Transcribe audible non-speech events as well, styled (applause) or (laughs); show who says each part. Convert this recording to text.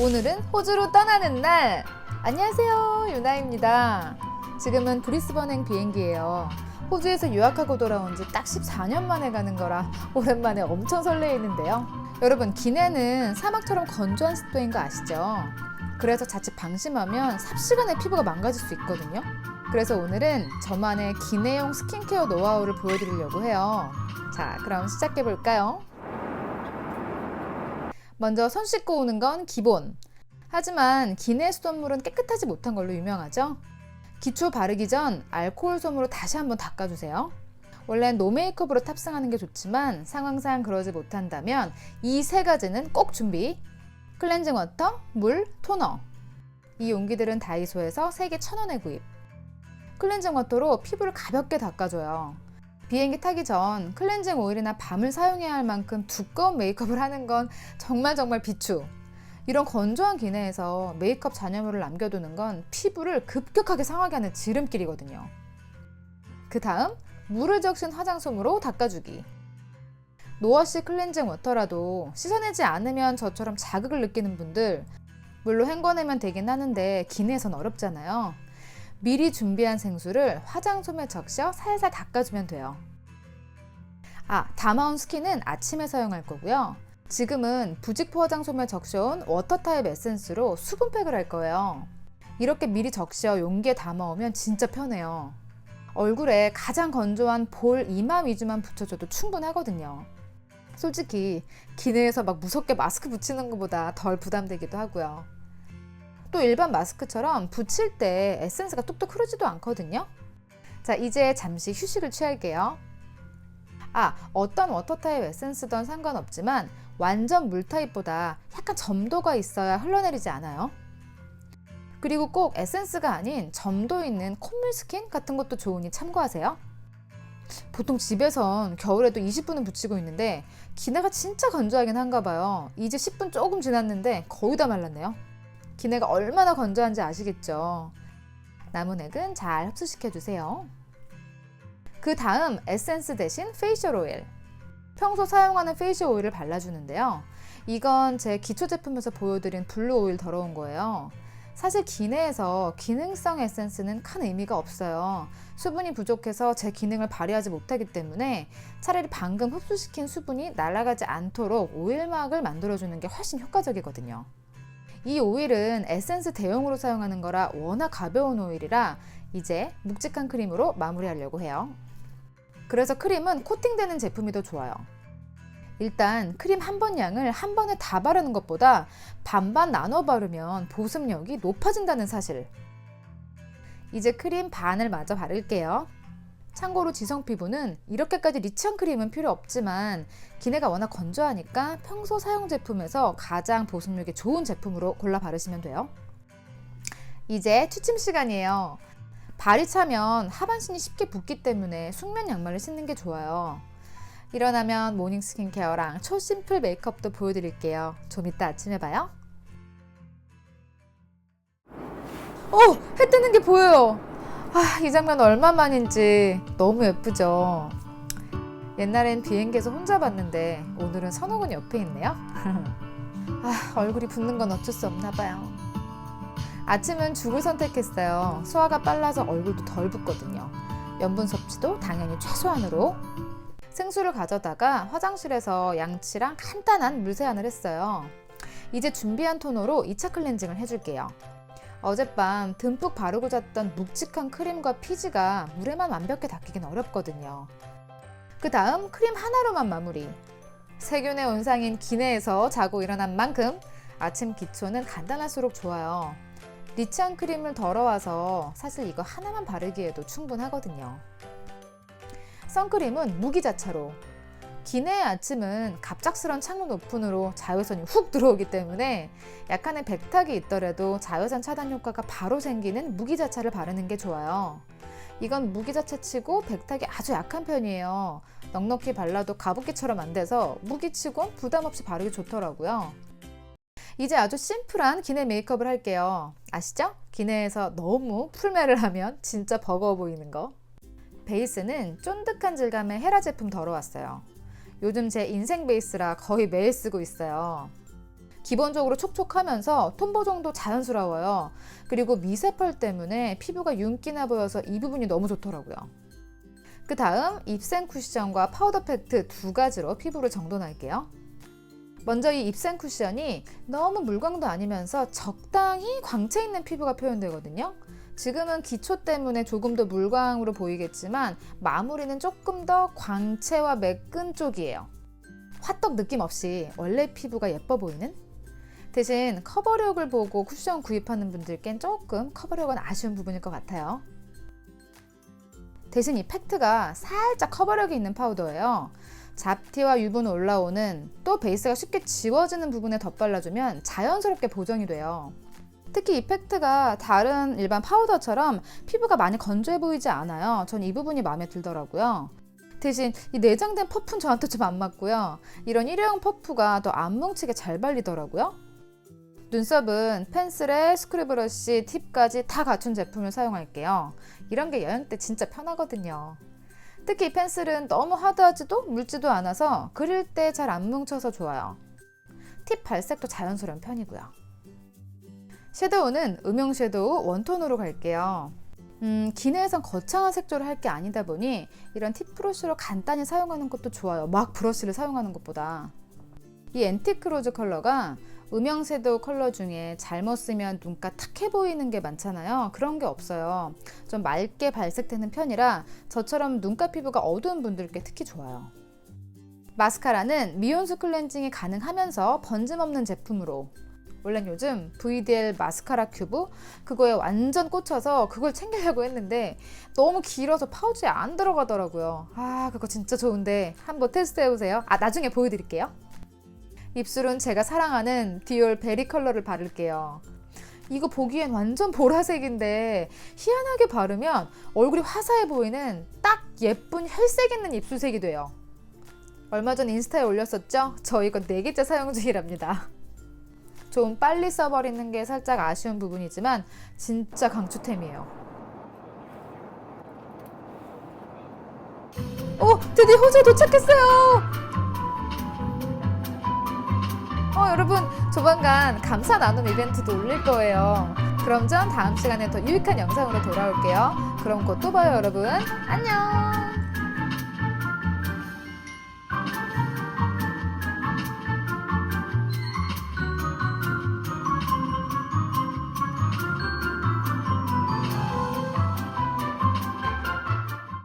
Speaker 1: 오늘은 호주로 떠나는 날. 안녕하세요, 유나입니다. 지금은 브리스번행 비행기예요. 호주에서 유학하고 돌아온 지 딱 14년 만에 가는 거라 오랜만에 엄청 설레이는데요. 여러분, 기내는 사막처럼 건조한 습도인 거 아시죠? 그래서 자칫 방심하면 삽시간에 피부가 망가질 수 있거든요. 그래서 오늘은 저만의 기내용 스킨케어 노하우를 보여드리려고 해요. 자, 그럼 시작해 볼까요? 먼저 손 씻고 오는 건 기본. 하지만 기내 수돗물은 깨끗하지 못한 걸로 유명하죠. 기초 바르기 전 알코올 솜으로 다시 한번 닦아주세요. 원래는 노 메이크업으로 탑승하는 게 좋지만 상황상 그러지 못한다면 이 세 가지는 꼭 준비. 클렌징 워터, 물, 토너. 이 용기들은 다이소에서 3개 1,000원에 구입. 클렌징 워터로 피부를 가볍게 닦아줘요. 비행기 타기 전 클렌징 오일이나 밤을 사용해야 할 만큼 두꺼운 메이크업을 하는 건 정말 정말 비추. 이런 건조한 기내에서 메이크업 잔여물을 남겨두는 건 피부를 급격하게 상하게 하는 지름길이거든요. 그 다음 물을 적신 화장솜으로 닦아주기. 노워시 클렌징 워터라도 씻어내지 않으면 저처럼 자극을 느끼는 분들 물로 헹궈내면 되긴 하는데 기내에선 어렵잖아요. 미리 준비한 생수를 화장솜에 적셔 살살 닦아주면 돼요. 아, 담아온 스킨은 아침에 사용할 거고요. 지금은 부직포 화장솜에 적셔온 워터 타입 에센스로 수분팩을 할 거예요. 이렇게 미리 적셔 용기에 담아오면 진짜 편해요. 얼굴에 가장 건조한 볼 이마 위주만 붙여줘도 충분하거든요. 솔직히 기내에서 막 무섭게 마스크 붙이는 것보다 덜 부담되기도 하고요. 또 일반 마스크처럼 붙일 때 에센스가 뚝뚝 흐르지도 않거든요. 자, 이제 잠시 휴식을 취할게요. 아, 어떤 워터 타입 에센스든 상관없지만 완전 물 타입보다 약간 점도가 있어야 흘러내리지 않아요. 그리고 꼭 에센스가 아닌 점도 있는 콧물 스킨 같은 것도 좋으니 참고하세요. 보통 집에선 겨울에도 20분은 붙이고 있는데 기내가 진짜 건조하긴 한가 봐요. 이제 10분 조금 지났는데 거의 다 말랐네요. 기내가 얼마나 건조한지 아시겠죠? 남은 액은 잘 흡수시켜 주세요. 그 다음 에센스 대신 페이셜 오일. 평소 사용하는 페이셜 오일을 발라주는데요. 이건 제 기초 제품에서 보여드린 블루 오일 더러운 거예요. 사실 기내에서 기능성 에센스는 큰 의미가 없어요. 수분이 부족해서 제 기능을 발휘하지 못하기 때문에 차라리 방금 흡수시킨 수분이 날아가지 않도록 오일막을 만들어주는 게 훨씬 효과적이거든요. 이 오일은 에센스 대용으로 사용하는 거라 워낙 가벼운 오일이라 이제 묵직한 크림으로 마무리하려고 해요. 그래서 크림은 코팅되는 제품이 더 좋아요. 일단 크림 한 번 양을 한 번에 다 바르는 것보다 반반 나눠 바르면 보습력이 높아진다는 사실. 이제 크림 반을 마저 바를게요. 참고로 지성 피부는 이렇게까지 리치한 크림은 필요 없지만 기내가 워낙 건조하니까 평소 사용 제품에서 가장 보습력이 좋은 제품으로 골라 바르시면 돼요. 이제 취침 시간이에요. 발이 차면 하반신이 쉽게 붓기 때문에 숙면 양말을 신는 게 좋아요. 일어나면 모닝 스킨케어랑 초심플 메이크업도 보여드릴게요. 좀 이따 아침에 봐요. 오! 해 뜨는 게 보여요. 아, 이 장면 얼마만인지 너무 예쁘죠? 옛날엔 비행기에서 혼자 봤는데 오늘은 선호군 옆에 있네요. (laughs) 아, 얼굴이 붓는 건 어쩔 수 없나 봐요. 아침은 죽을 선택했어요. 소화가 빨라서 얼굴도 덜 붓거든요. 염분 섭취도 당연히 최소한으로. 생수를 가져다가 화장실에서 양치랑 간단한 물 세안을 했어요. 이제 준비한 토너로 2차 클렌징을 해줄게요. 어젯밤 듬뿍 바르고 잤던 묵직한 크림과 피지가 물에만 완벽히 닦이긴 어렵거든요. 그 다음 크림 하나로만 마무리. 세균의 온상인 기내에서 자고 일어난 만큼 아침 기초는 간단할수록 좋아요. 리치한 크림을 덜어와서 사실 이거 하나만 바르기에도 충분하거든요. 선크림은 무기자차로. 기내의 아침은 갑작스런 창문 오픈으로 자외선이 훅 들어오기 때문에 약간의 백탁이 있더라도 자외선 차단 효과가 바로 생기는 무기자차를 바르는 게 좋아요. 이건 무기자차치고 백탁이 아주 약한 편이에요. 넉넉히 발라도 가습기처럼 안 돼서 무기치곤 부담 없이 바르기 좋더라고요. 이제 아주 심플한 기내 메이크업을 할게요. 아시죠? 기내에서 너무 풀메를 하면 진짜 버거워 보이는 거. 베이스는 쫀득한 질감의 헤라 제품 덜어왔어요. 요즘 제 인생 베이스라 거의 매일 쓰고 있어요. 기본적으로 촉촉하면서 톤 보 정도 자연스러워요. 그리고 미세펄 때문에 피부가 윤기나 보여서 이 부분이 너무 좋더라고요. 그 다음 입생 쿠션과 파우더 팩트 두 가지로 피부를 정돈할게요. 먼저 이 입생 쿠션이 너무 물광도 아니면서 적당히 광채 있는 피부가 표현되거든요. 지금은 기초 때문에 조금 더 물광으로 보이겠지만 마무리는 조금 더 광채와 매끈 쪽이에요. 화떡 느낌 없이 원래 피부가 예뻐 보이는? 대신 커버력을 보고 쿠션 구입하는 분들께는 조금 커버력은 아쉬운 부분일 것 같아요. 대신 이 팩트가 살짝 커버력이 있는 파우더예요. 잡티와 유분 올라오는 또 베이스가 쉽게 지워지는 부분에 덧발라주면 자연스럽게 보정이 돼요. 특히 이 팩트가 다른 일반 파우더처럼 피부가 많이 건조해 보이지 않아요. 전 이 부분이 마음에 들더라고요. 대신 이 내장된 퍼프는 저한테 좀 안 맞고요. 이런 일회용 퍼프가 더 안 뭉치게 잘 발리더라고요. 눈썹은 펜슬에 스크류 팁까지 다 갖춘 제품을 사용할게요. 이런 게 여행 때 진짜 편하거든요. 특히 이 펜슬은 너무 하드하지도 묽지도 않아서 그릴 때 잘 안 뭉쳐서 좋아요. 팁 발색도 자연스러운 편이고요. 섀도우는 음영 섀도우 원톤으로 갈게요. 음, 기내에선 거창한 색조를 할 게 아니다 보니 이런 팁 브러쉬로 간단히 사용하는 것도 좋아요. 막 브러쉬를 사용하는 것보다. 이 앤티크 로즈 컬러가 음영 섀도우 컬러 중에 잘못 쓰면 눈가 탁해 보이는 게 많잖아요. 그런 게 없어요. 좀 맑게 발색되는 편이라 저처럼 눈가 피부가 어두운 분들께 특히 좋아요. 마스카라는 미온수 클렌징이 가능하면서 번짐 없는 제품으로 원래 요즘 VDL 마스카라 큐브 그거에 완전 꽂혀서 그걸 챙기려고 했는데 너무 길어서 파우치에 안 들어가더라고요. 아 그거 진짜 좋은데 한번 테스트 해보세요. 아 나중에 보여드릴게요. 입술은 제가 사랑하는 디올 베리 컬러를 바를게요. 이거 보기엔 완전 보라색인데 희한하게 바르면 얼굴이 화사해 보이는 딱 예쁜 혈색 있는 입술색이 돼요. 얼마 전 인스타에 올렸었죠? 저 이거 4개째 사용 중이랍니다. 좀 빨리 써버리는 게 살짝 아쉬운 부분이지만 진짜 강추템이에요. 오! 드디어 호주에 도착했어요! 어, 여러분, 조만간 감사 나눔 이벤트도 올릴 거예요. 그럼 전 다음 시간에 더 유익한 영상으로 돌아올게요. 그럼 곧 또 봐요, 여러분. 안녕!